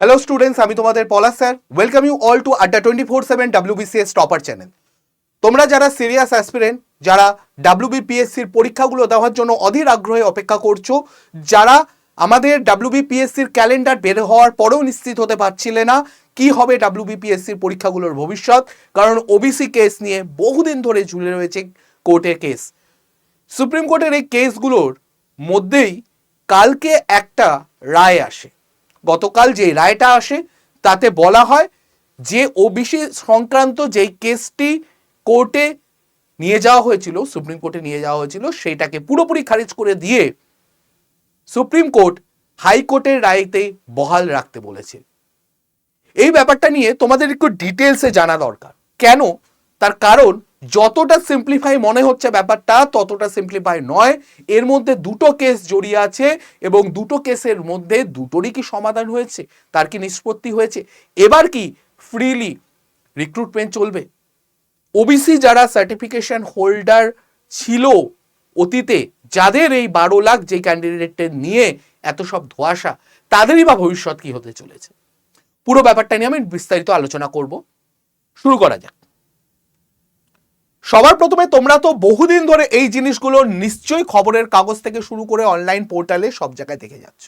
Hello students আমি তোমাদের Palash sir. Welcome you all to Adda twenty four seven WBCS topper channel তোমরা যারা serious aspirant যারা ডাব্লিউবিপিএসসির পরীক্ষাগুলো দেওয়ার জন্য অধীর আগ্রহে অপেক্ষা করছ, যারা আমাদের ডাব্লিউবিপিএসসির ক্যালেন্ডার বের হওয়ার পরেও নিশ্চিত হতে পারছিলে না, কি হবে ডাব্লিউবিপিএসসির পরীক্ষাগুলোর ভবিষ্যৎ, কারণ ওবিসি কেস নিয়ে বহুদিন ধরে ঝুলে রয়েছে কোর্টের কেস সুপ্রিম কোর্টের এই কেসগুলোর মধ্যেই কালকে একটা রায় আসে। গতকাল যে রায়টা আসে, তাতে বলা হয় যে ওবিসি সংক্রান্ত যেই কেসটি কোর্টে নিয়ে যাওয়া হয়েছিল, সুপ্রিম কোর্টে নিয়ে যাওয়া হয়েছিল, সেইটাকে পুরোপুরি খারিজ করে দিয়ে সুপ্রিম কোর্ট হাইকোর্টের রায়তে বহাল রাখতে বলেছে। এই ব্যাপারটা নিয়ে তোমাদের একটু ডিটেলসে জানা দরকার। কেন? তার কারণ যতটা সিম্পলিফাই মনে হচ্ছে ব্যাপারটা, ততটা সিম্পলিফাই নয়। এর মধ্যে দুটো কেস জড়িয়ে আছে এবং দুটো কেসের মধ্যে দুটোরই কি সমাধান হয়েছে? তার কি নিষ্পত্তি হয়েছে? এবার কি ফ্রিলি রিক্রুটমেন্ট চলবে? ওবিসি যারা সার্টিফিকেশন হোল্ডার ছিল অতীতে, যাদের এই বারো লাখ যে ক্যান্ডিডেটের নিয়ে এত সব ধোয়াশা, তাদেরই বা ভবিষ্যৎ কি হতে চলেছে? পুরো ব্যাপারটা নিয়ে আমি বিস্তারিত আলোচনা করব। শুরু করা যাক। সবার প্রথমে তোমরা তো বহুদিন ধরে এই জিনিসগুলো নিশ্চয়ই খবরের কাগজ থেকে শুরু করে অনলাইন পোর্টালে সব জায়গায় দেখে যাচ্ছ।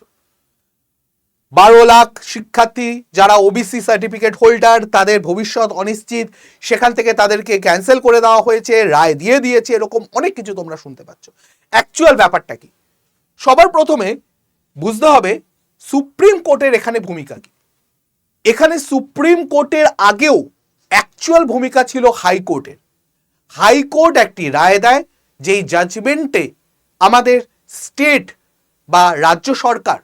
বারো লাখ শিক্ষার্থী যারা ওবিসি সার্টিফিকেট হোল্ডার তাদের ভবিষ্যৎ অনিশ্চিত, সেখান থেকে তাদেরকে ক্যান্সেল করে দেওয়া হয়েছে, রায় দিয়ে দিয়েছে, এরকম অনেক কিছু তোমরা শুনতে পাচ্ছ। অ্যাকচুয়াল ব্যাপারটা কি? সবার প্রথমে বুঝতে হবে সুপ্রিম কোর্টের এখানে ভূমিকা কি। এখানে সুপ্রিম কোর্টের আগেও অ্যাকচুয়াল ভূমিকা ছিল হাইকোর্টের হাইকোর্ট একটি রায় দেয় যেই জাজমেন্টে আমাদের স্টেট বা রাজ্য সরকার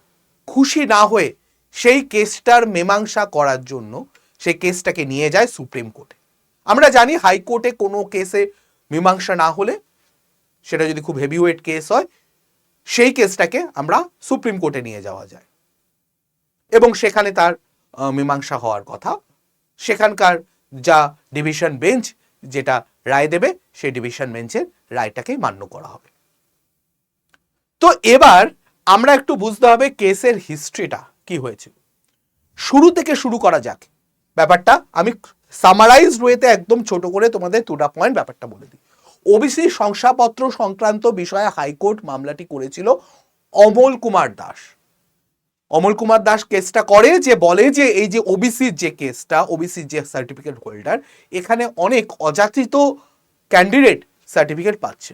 খুশি না হয়ে সেই কেসটার মীমাংসা করার জন্য সেই কেসটাকে নিয়ে যায় সুপ্রিম কোর্টে। আমরা জানি হাইকোর্টে কোনো কেসে মীমাংসা না হলে, সেটা যদি খুব হেভিওয়েট কেস হয়, সেই কেসটাকে আমরা সুপ্রিম কোর্টে নিয়ে যাওয়া যায়। এবং সেখানে তার মীমাংসা হওয়ার কথা, সেখানকার যা ডিভিশন বেঞ্চ যেটা রায় দেবে, সেই ডিভিশন বেঞ্চের রায়টাকেই মান্য করা হবে। তো এবার আমরা একটু বুঝতে হবে কেসের হিস্ট্রিটা কি হয়েছিল শুরু থেকে শুরু করা যাক। ব্যাপারটা আমি সামারাইজ ওয়েতে একদম ছোট করে তোমাদের দুটা পয়েন্ট ব্যাপারটা বলে দিই। ওবিসি শংসাপত্র সংক্রান্ত বিষয়ে হাইকোর্ট মামলাটি করেছিল অমল কুমার দাস। অমল কুমার দাস কেসটা করে যে বলে যে এই যে ওবিসির যে কেসটা ওবিসির যে সার্টিফিকেট হোল্ডার এখানে অনেক অযাচিত ক্যান্ডিডেট সার্টিফিকেট পাচ্ছে।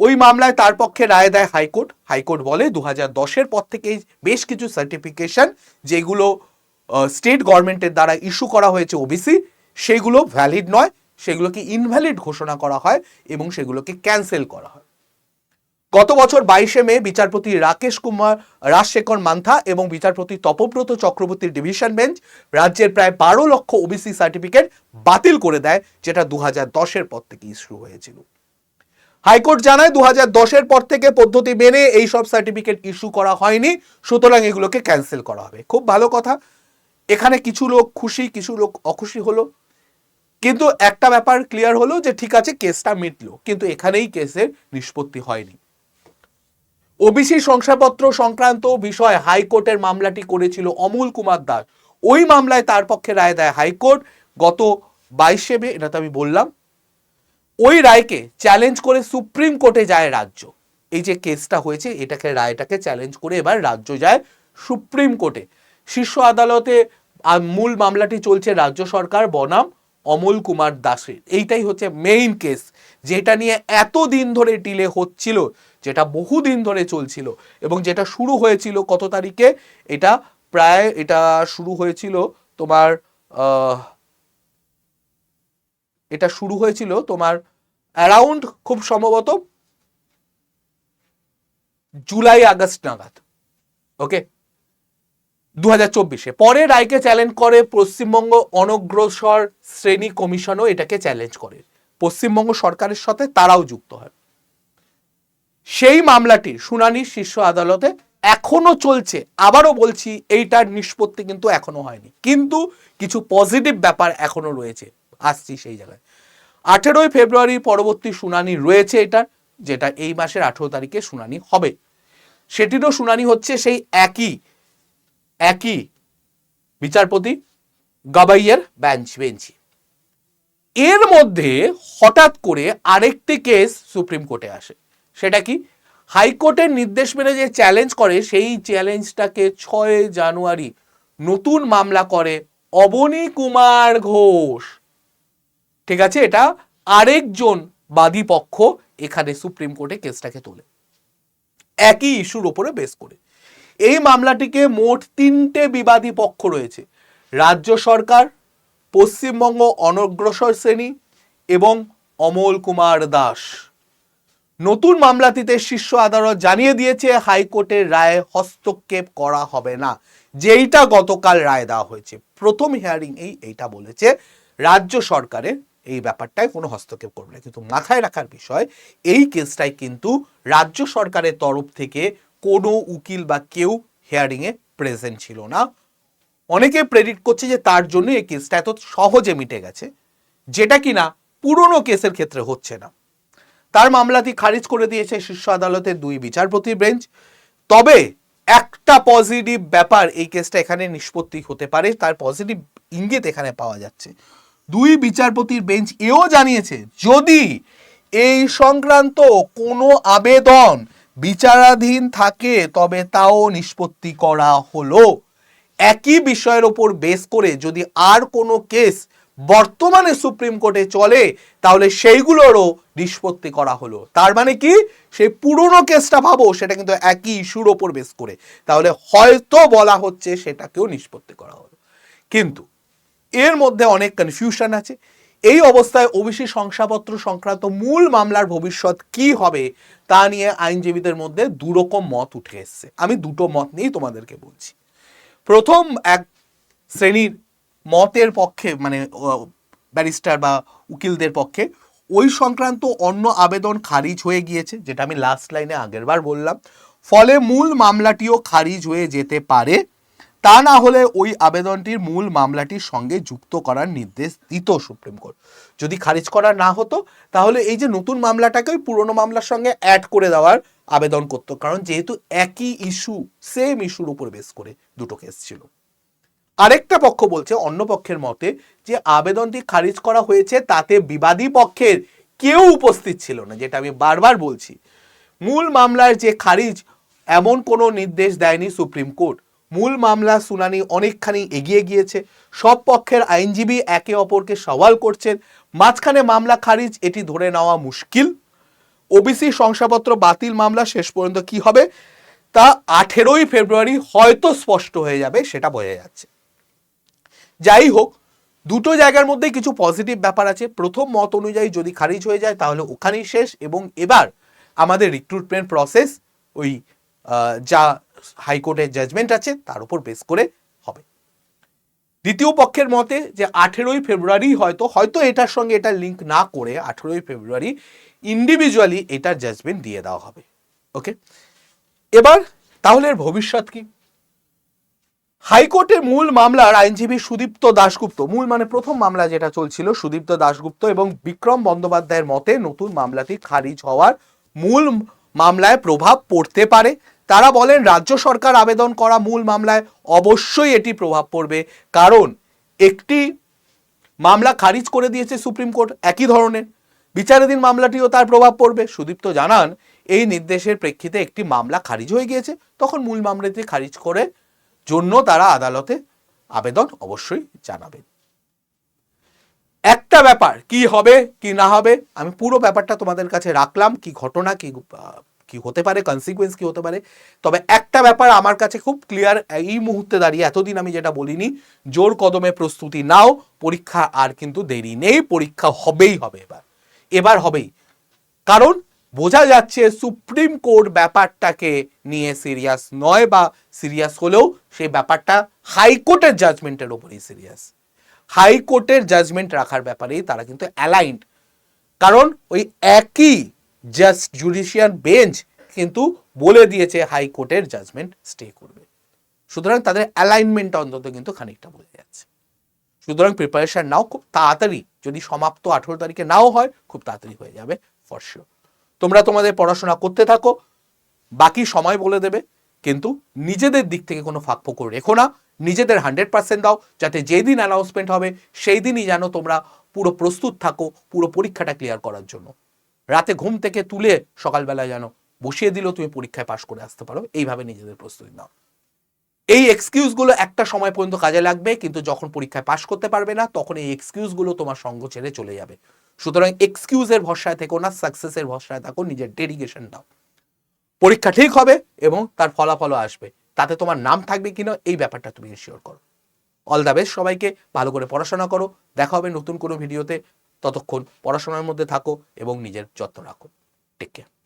ওই মামলায় তার পক্ষে রায় দেয় হাইকোর্ট। হাইকোর্ট বলে দু হাজার দশের পর থেকেই বেশ কিছু সার্টিফিকেশন যেগুলো স্টেট গভর্নমেন্টের দ্বারা ইস্যু করা হয়েছে ওবিসি সেগুলো ভ্যালিড নয়, সেগুলোকে ইনভ্যালিড ঘোষণা করা হয় এবং সেগুলোকে ক্যান্সেল করা হয়। গত বছর বাইশে মে বিচারপতি রাকেশ কুমার, রাজশেখর মান্থা এবং বিচারপতি তপব্রত চক্রবর্তীর ডিভিশন বেঞ্চ রাজ্যের প্রায় বারো লক্ষ ওবিসি সার্টিফিকেট বাতিল করে দেয়, যেটা দু হাজার দশের পর থেকে ইস্যু হয়েছিল। হাইকোর্ট জানায় দু হাজার দশের পর থেকে পদ্ধতি মেনে এই সব সার্টিফিকেট ইস্যু করা হয়নি, সুতরাং এগুলোকে ক্যান্সেল করা হবে। খুব ভালো কথা। এখানে কিছু লোক খুশি, কিছু লোক অখুশি হলো। কিন্তু একটা ব্যাপার ক্লিয়ার হলো যে ঠিক আছে কেসটা মিটলো, কিন্তু এখানেই কেসের নিষ্পত্তি হয়নি। ওবিসি শংসাপত্র সংক্রান্ত বিষয়ে হাইকোর্টের মামলাটি করেছিল অমূল কুমার দাস। ওই মামলায় তার পক্ষে রায় দেয় হাইকোর্ট। গত বাইশে মে এটা তো আমি বললাম, ওই রায়কে চ্যালেঞ্জ করে সুপ্রিম কোর্টে যায় রাজ্য। এই যে কেসটা হয়েছে, এটাকে, রায়টাকে চ্যালেঞ্জ করে এবার রাজ্য যায় সুপ্রিম কোর্টে। শীর্ষ আদালতে মূল মামলাটি চলছে রাজ্য সরকার বনাম। অমল কুমার দাসের। এইটাই হচ্ছে মেইন কেস যেটা নিয়ে এত দিন ধরে টিলে হচ্ছিল, যেটা বহু দিন ধরে চলছিল, এবং যেটা শুরু হয়েছিল কত তারিখে? এটা প্রায়, এটা শুরু হয়েছিল তোমার এটা শুরু হয়েছিল তোমার অ্যারাউন্ড খুব সম্ভবত জুলাই আগস্ট নাগাদ ওকে দু পরে রায়কে চ্যালেঞ্জ করে পশ্চিমবঙ্গ অনগ্রসর শ্রেণি কমিশনও এটাকে চ্যালেঞ্জ করে। পশ্চিমবঙ্গ সরকারের সাথে তারাও যুক্ত হয়। সেই মামলাটির শুনানি শীর্ষ আদালতে এখনও চলছে। আবারও বলছি, এইটার নিষ্পত্তি কিন্তু এখনও হয়নি। কিন্তু কিছু পজিটিভ ব্যাপার এখনও রয়েছে। আসছি সেই জায়গায়। আঠেরোই ফেব্রুয়ারি পরবর্তী শুনানি রয়েছে এটা যেটা এই মাসের আঠেরো তারিখে শুনানি হবে। সেটিরও শুনানি হচ্ছে সেই একই একই বিচারপতি গাবাইয়ের বেঞ্চ বেঞ্চি এর মধ্যে হঠাৎ করে আরেকটি কেস সুপ্রিম কোর্টে আসে। সেটা কি? হাইকোর্টের নির্দেশ মেনে যে চ্যালেঞ্জ করে, সেই চ্যালেঞ্জটাকে ছয় জানুয়ারি নতুন মামলা করে অবনী কুমার ঘোষ। ঠিক আছে? এটা আরেকজন বাদী পক্ষ এখানে সুপ্রিম কোর্টে কেসটাকে তোলে। একই ইস্যুর ওপরে বেস করে। এই মামলাটিকে মোট তিনটে বিবাদী পক্ষ রয়েছে। রাজ্য সরকার, পশ্চিমবঙ্গ অনগ্রসর শ্রেণি এবং অমল কুমার দাস। নতুন মামলাটিতে শীর্ষ আদালত জানিয়ে দিয়েছে, হাইকোর্টের রায়ে হস্তক্ষেপ করা হবে না। যেইটা গতকাল রায় দেওয়া হয়েছে। প্রথম হিয়ারিং এই, এইটা বলেছে, রাজ্য সরকারের এই ব্যাপারটায় কোনো হস্তক্ষেপ করবে না। কিন্তু মাথায় রাখার বিষয়, এই কেসটাই কিন্তু রাজ্য সরকারের তরফ থেকে কোনো উকিল বা কেউ হিয়ারিংয়ে প্রেজেন্ট ছিল না। অনেকে প্রেডিক্ট করছে যে তার জন্য এই কেসটা এত সহজে মিটে গেছে, যেটা কিনা পুরনো কেসের ক্ষেত্রে হচ্ছে না। তার মামলাটি খারিজ করে দিয়েছে শীর্ষ আদালতের দুই বিচারপতির বেঞ্চ তবে একটা পজিটিভ ব্যাপার এই কেসটা এখানে নিষ্পত্তি হতে পারে, তার পজিটিভ ইঙ্গিত এখানে পাওয়া যাচ্ছে। দুই বিচারপতির বেঞ্চ এও জানিয়েছে, যদি এই সংক্রান্ত কোনো আবেদন বিচারাধীন থাকে, তবে তাও নিষ্পত্তি করা হলো। একই বিষয়ের ওপর বেস করে যদি আর কোনো কেস বর্তমানে সুপ্রিম কোর্টে চলে, তাহলে সেইগুলোরও নিষ্পত্তি করা হলো। তার মানে কি? সেই পুরনো কেসটা ভাবো, সেটা কিন্তু একই ইস্যুর ওপর বেস করে। তাহলে হয়তো বলা হচ্ছে সেটাকেও নিষ্পত্তি করা হলো। কিন্তু এর মধ্যে অনেক কনফিউশন আছে। এই অবস্থায় ওবিসি শংসাপত্র সংক্রান্ত মূল মামলার ভবিষ্যৎ কি হবে তা নিয়ে আইনজীবীদের মধ্যে দুরকম মত উঠে এসছে। আমি দুটো মত নিয়েই তোমাদেরকে বলছি। প্রথম, এক শ্রেণির মতের পক্ষে মানে ব্যারিস্টার বা উকিলদের পক্ষে ওই সংক্রান্ত অন্য আবেদন খারিজ হয়ে গিয়েছে, যেটা আমি লাস্ট লাইনে আগেরবার বললাম। ফলে মূল মামলাটিও খারিজ হয়ে যেতে পারে। তা না হলে ওই আবেদনটির মূল মামলাটির সঙ্গে যুক্ত করার নির্দেশ দিত সুপ্রিম কোর্ট। যদি খারিজ করা না হতো, তাহলে এই যে নতুন মামলাটাকে ওই পুরনো মামলার সঙ্গে অ্যাড করে দেওয়ার আবেদন করতো, কারণ যেহেতু একই ইস্যু সেম ইস্যুর উপর বেস করে দুটো কেস ছিল। আরেকটা পক্ষ বলছে, অন্য পক্ষের মতে যে আবেদনটি খারিজ করা হয়েছে, তাতে বিবাদী পক্ষের কেউ উপস্থিত ছিল না, যেটা আমি বারবার বলছি। মূল মামলার যে খারিজ, এমন কোনো নির্দেশ দেয়নি সুপ্রিম কোর্ট। মূল মামলা, শুনানি অনেকখানি এগিয়ে গিয়েছে। সব পক্ষের আইনজীবী একে অপরকে সওয়াল করছেন। মাঝখানে মামলা খারিজ, এটি ধরে নেওয়া মুশকিল। ওবিসি শংসাপত্র বাতিল মামলা শেষ পর্যন্ত কি হবে, তা আঠেরোই ফেব্রুয়ারি হয়তো স্পষ্ট হয়ে যাবে, সেটা বোঝা যাচ্ছে। যাই হোক, দুটো জায়গার মধ্যে কিছু পজিটিভ ব্যাপার আছে। প্রথম মত অনুযায়ী যদি খারিজ হয়ে যায়, তাহলে ওখানেই শেষ। এবং এবার আমাদের রিক্রুটমেন্ট প্রসেস ওই যা হাইকোর্টের জাজমেন্ট আছে, তার উপর বেস করে হবে। দ্বিতীয় পক্ষের মতে যে আঠেরোই ফেব্রুয়ারি হয়তো হয়তো এটার সঙ্গে এটা লিঙ্ক না করে আঠেরোই ফেব্রুয়ারি ইন্ডিভিজুয়ালি এটার জাজমেন্ট দিয়ে দেওয়া হবে। ওকে এবার তাহলে ভবিষ্যৎ কি? হাইকোর্টের মূল মামলার আইনজীবী সুদীপ্ত দাশগুপ্ত, মূল মানে প্রথম মামলা যেটা চলছিল সুদীপ্ত দাশগুপ্ত এবং বিক্রম বন্দ্যোপাধ্যায়ের মতে নতুন মামলাটি খারিজ হওয়ার মূল মামলায় প্রভাব পড়তে পারে। তারা বলেন, রাজ্য সরকার আবেদন করা মূল মামলায় অবশ্যই এটি প্রভাব পড়বে। কারণ একটি মামলা খারিজ করে দিয়েছে সুপ্রিম কোর্ট, একই ধরনের। বিচারাধীন মামলাটিও তার প্রভাব পড়বে। সুদীপ্ত জানান, এই নির্দেশের প্রেক্ষিতে একটি মামলা খারিজ হয়ে গিয়েছে। তখন মূল মামলাটি খারিজ করে জন্য তারা আদালতে আবেদন অবশ্যই জানাবেন। একটা ব্যাপার, কি হবে, কি না হবে, আমি পুরো ব্যাপারটা তোমাদের কাছে রাখলাম। কি ঘটনা, কি কি হতে পারে কনসিকুয়েন্স কি হতে পারে। তবে একটা ব্যাপার আমার কাছে খুব ক্লিয়ার এই মুহূর্তে দাঁড়িয়ে এতদিন আমি যেটা বলিনি, জোর কদমে প্রস্তুতি নাও, পরীক্ষা আর কিন্তু দেরি নেই, পরীক্ষা হবেই হবে এবার। এবার হবেই। কারণ বোঝা যাচ্ছে সুপ্রিম কোর্ট ব্যাপারটাকে নিয়ে সিরিয়াস নয় বা সিরিয়াস হলেও সেই ব্যাপারটা হাইকোর্টের জাজমেন্টের ওপরেই সিরিয়াস হাইকোর্টের জাজমেন্ট রাখার ব্যাপারেই তারা কিন্তু অ্যালাইন্ড কারণ ওই একই জাস্ট জুডিশিয়াল বেঞ্চ কিন্তু বলে দিয়েছে হাইকোর্টের জাজমেন্ট স্টে করবে। সুতরাং তাদের অ্যালাইনমেন্ট অন্তত কিন্তু খানিকটা বোঝা যাচ্ছে। সুতরাং প্রিপারেশন নাও খুব তাড়াতাড়ি, যদি সমাপ্ত আঠেরো তারিখে নাও হয়, খুব তাড়াতাড়ি হয়ে যাবে ফর শিওর তোমরা তোমাদের পড়াশোনা করতে থাকো, বাকি সময় বলে দেবে, কিন্তু নিজেদের দিক থেকে কোনো ফাঁক ফোকর রেখো না, নিজেদের হান্ড্রেড পার্সেন্ট দাও, যাতে যেদিন অ্যানাউন্সমেন্ট হবে সেই দিনই যেন তোমরা পুরো প্রস্তুত থাকো, পুরো পরীক্ষাটা ক্লিয়ার করার জন্য। রাতে ঘুম থেকে তুলে সকালবেলা যেন বসিয়ে দিলেও তুমি পরীক্ষায় পাশ করে আসতে পারো। এইভাবে নিজেদের প্রস্তুতি নাও। এই এক্সকিউজগুলো একটা সময় পর্যন্ত কাজে লাগবে, কিন্তু যখন পরীক্ষায় পাশ করতে পারবে না, তখন এই এক্সকিউজগুলো তোমার সঙ্গ ছেড়ে চলে যাবে। সুতরাং এক্সকিউজের ভরসায় থেকো না সাকসেসের ভরসায় থাকো, নিজের ডেডিকেশন দাও পরীক্ষা ঠিক হবে এবং তার ফলাফলও আসবে। তাতে তোমার নাম থাকবে কিনা, এই ব্যাপারটা তুমি ইনশিওর করো। অল দ্য বেস্ট সবাইকে, ভালো করে পড়াশোনা করো। দেখা হবে নতুন কোনো ভিডিওতে ততক্ষণ পড়াশোনার মধ্যে থাকো এবং নিজের যত্ন রাখো। Take care